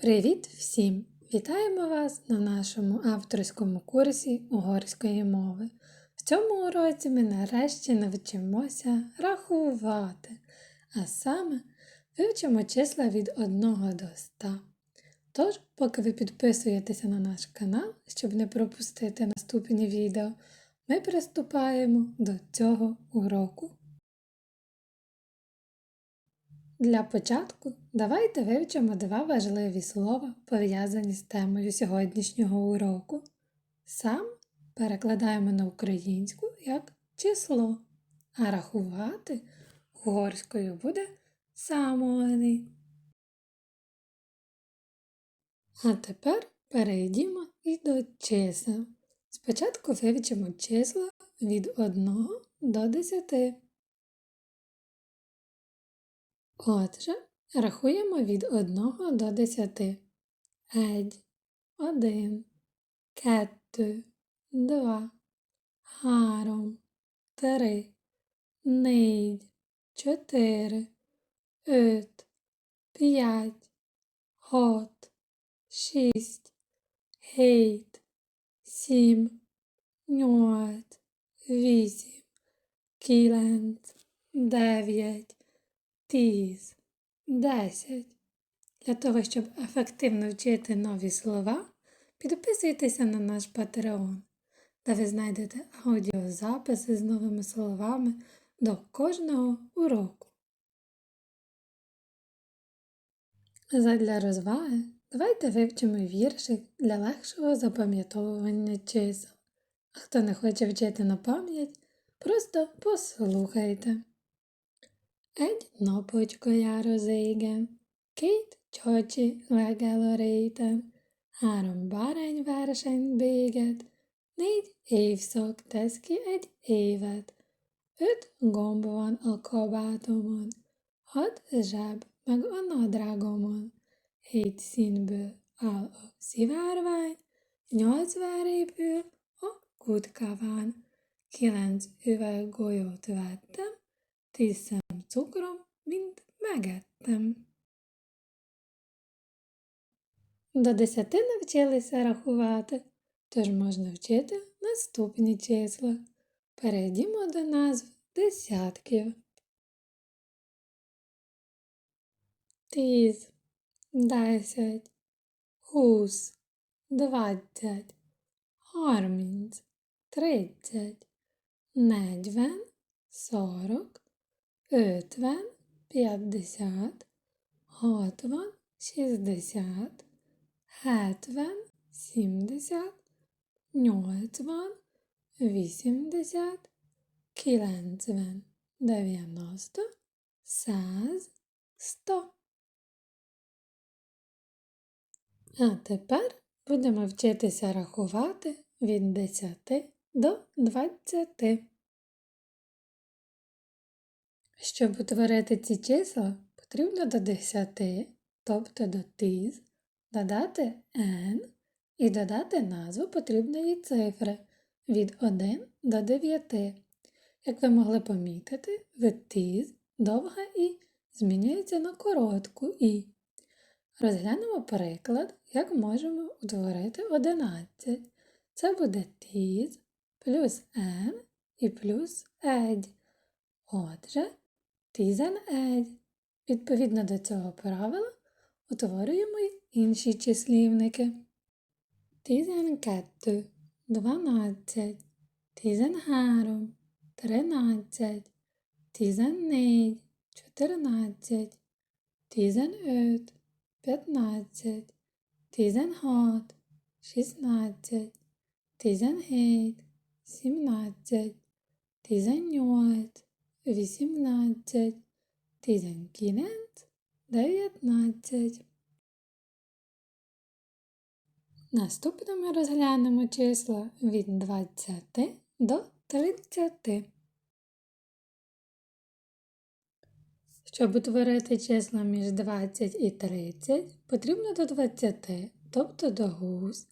Привіт всім! Вітаємо вас на нашому авторському курсі угорської мови. В цьому уроці ми нарешті навчимося рахувати, а саме вивчимо числа від 1 до 100. Тож, поки ви підписуєтеся на наш канал, щоб не пропустити наступні відео, ми приступаємо до цього уроку. Для початку давайте вивчимо два важливі слова, пов'язані з темою сьогоднішнього уроку. Сам перекладаємо на українську як число, а рахувати угорською буде самони. А тепер перейдімо і до чисел. Спочатку вивчимо числа від 1 до 10. Отже, рахуємо від 1 до 10. Едь, 1, кетти, 2, гаром, 3, нейдь, 4, öt, 5, гот, 6, гейт, 7, ньот, 8, кіленц, 9, тіз, 10. Для того, щоб ефективно вчити нові слова, підписуйтеся на наш Patreon, де ви знайдете аудіозаписи з новими словами до кожного уроку. Задля розваги давайте вивчимо віршик для легшого запам'ятовування чисел. А хто не хоче вчити на пам'ять, просто послухайте. Egy napocska jár az égen, két csacsi legel a réten, három bárány verseny véget, négy évszak tesz ki egy évet, öt gomb van a kabátomon, hat zseb meg a nadrágomon, hét színből áll a szivárvány, nyolc vár épül a kutkaván, kilenc üveg golyót vettem, tíz cukrom, mint megettem. До десяти навчилися рахувати, тож можна вчити наступні числа. Перейдімо до назв десятків. Тіз, десять, гус, двадцять, гармінць, тридцять, недьвен, сорок, ötven, п'ятдесят, hatvan, шістдесят, hetven, сімдесят, nyolcvan, вісімдесят, kilencven, дев'яносто, száz, сто. А тепер будемо вчитися рахувати від 10 до 20. Щоб утворити ці числа, потрібно до 10, тобто до тиз, додати n і додати назву потрібної цифри від 1 до 9. Як ви могли помітити, від тиз довга і змінюється на коротку і. Розглянемо приклад, як можемо утворити 11. Це буде тіз плюс n і плюс едь. Отже, тізен едь. Відповідно до цього правила утворюємо інші числівники. Тізен кетту 12, тізен гаром 13, тізен нейд 14, тізен öt 15, тізен год 16, тізен гейт 17, тізен ньот 18, тізенкінець 19. Наступно ми розглянемо числа від 20 до 30. Щоб утворити числа між 20 і 30, потрібно до 20, тобто до гус,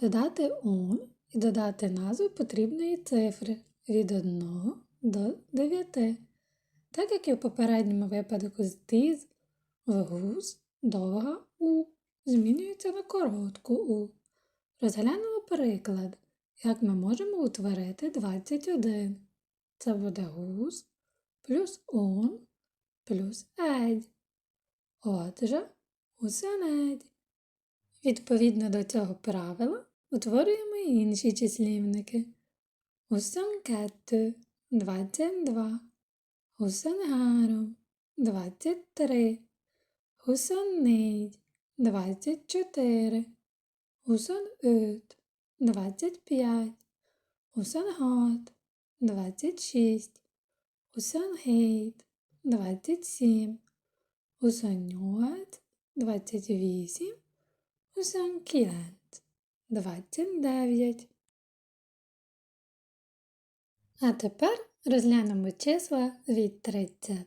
додати он і додати назву потрібної цифри від 1 до 9. Так як і в попередньому випадку з тіз, в гус довга у змінюється на коротку У. Розглянемо приклад, як ми можемо утворити 21. Це буде гус плюс он плюс едь. Отже, гусенедь. Відповідно до цього правила утворюємо інші числівники. Гусенкету 22. Гусенгаром 23. Гусеннидь 24. Гусенут 25. Гусенгот 26. Гусенгейт 27. Гусеньот 28. Гусенкілент 29. А тепер розглянемо числа від 30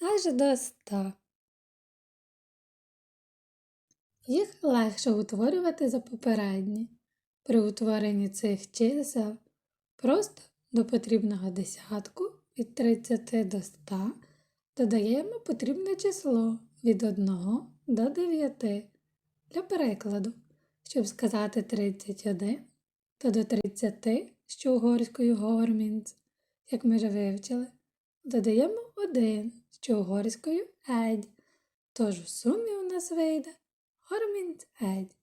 аж до 100. Їх легше утворювати за попередні. При утворенні цих чисел просто до потрібного десятку від 30 до 100 додаємо потрібне число від 1 до 9. Для перекладу, щоб сказати 31, то до 30, що угорською гормінц, як ми вже вивчили, додаємо 1, що угорською едь. Тож в сумі у нас вийде гормінц едь.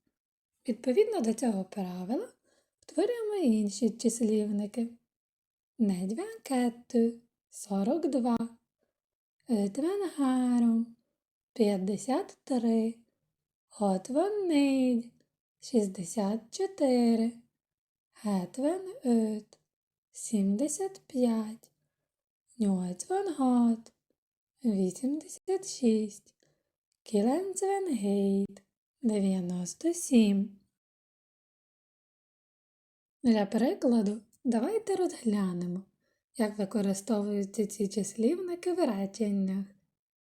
Відповідно до цього правила втворюємо інші числівники. Недвянкету 42, Ötvenhárom, 53, 64, 64, 75, 75, 86, 86, 97, 97. Для прикладу давайте розглянемо, як використовуються ці числівники в реченнях.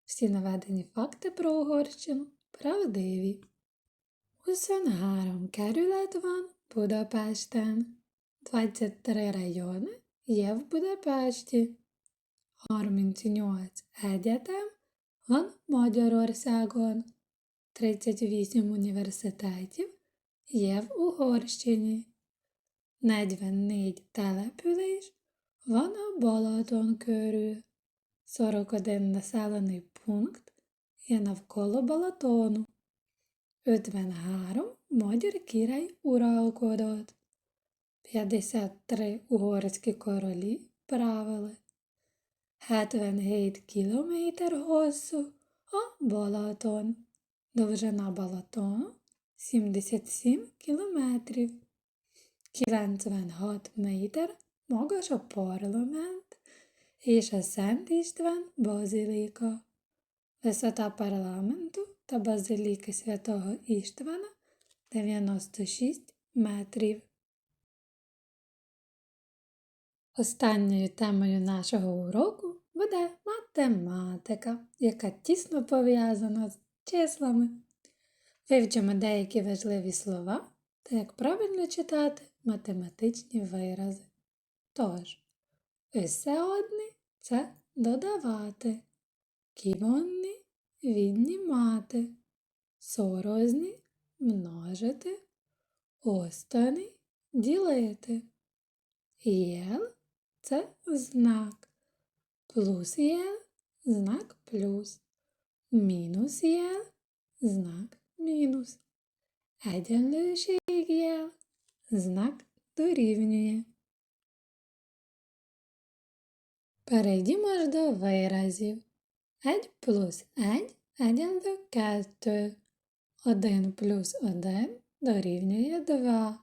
Всі наведені факти про Угорщину правдиві.23 kerület van Budapesten. 23 райони є в Будапешті. 38 egyetem van Magyarországon. 38 університетів є в Угорщині. 44 település van a Balaton körül. 41 населений пункт є навколо Балатону. 53 Király uralkodott. 53 угорські королі правили. 77 кілометр hosszú a Balaton. Довжина Балатону 77 кілометрів. 96 méter magas a parlament és a. Висота парламенту та базиліки святого Іштвана 96 метрів. Останньою темою нашого уроку буде математика, яка тісно пов'язана з числами. Вивчимо деякі важливі слова та як правильно читати математичні вирази. Тож, Összeadni – це додавати, ківонні віднімати, сорозні множити, останній ділити. Єл це знак. Плюс єл знак плюс. Мінус єл знак мінус. Еденлющий єл знак дорівнює. Перейдімо ж до виразів. Едь плюс едь еден до кету. 1 плюс 1 дорівнює 2.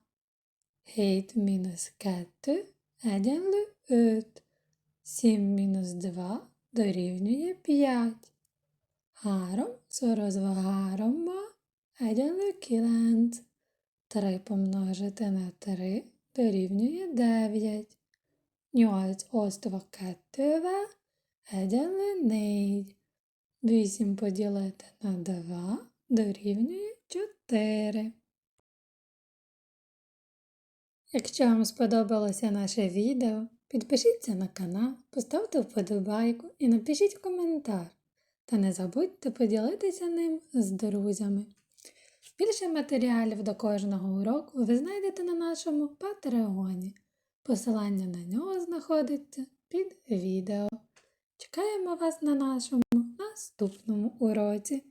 8 мінус 2 едінли 3. 7 мінус 2 дорівнює 5. 3 sorozvagaromba едінли кіленц. 3 помножити на 3 дорівнює 9. 8 оства 2 едінли 4. 8 поділити на 2 дорівнює чотири. Якщо вам сподобалося наше відео, підпишіться на канал, поставте вподобайку і напишіть коментар. Та не забудьте поділитися ним з друзями. Більше матеріалів до кожного уроку ви знайдете на нашому патреоні. Посилання на нього знаходиться під відео. Чекаємо вас на нашому наступному уроці.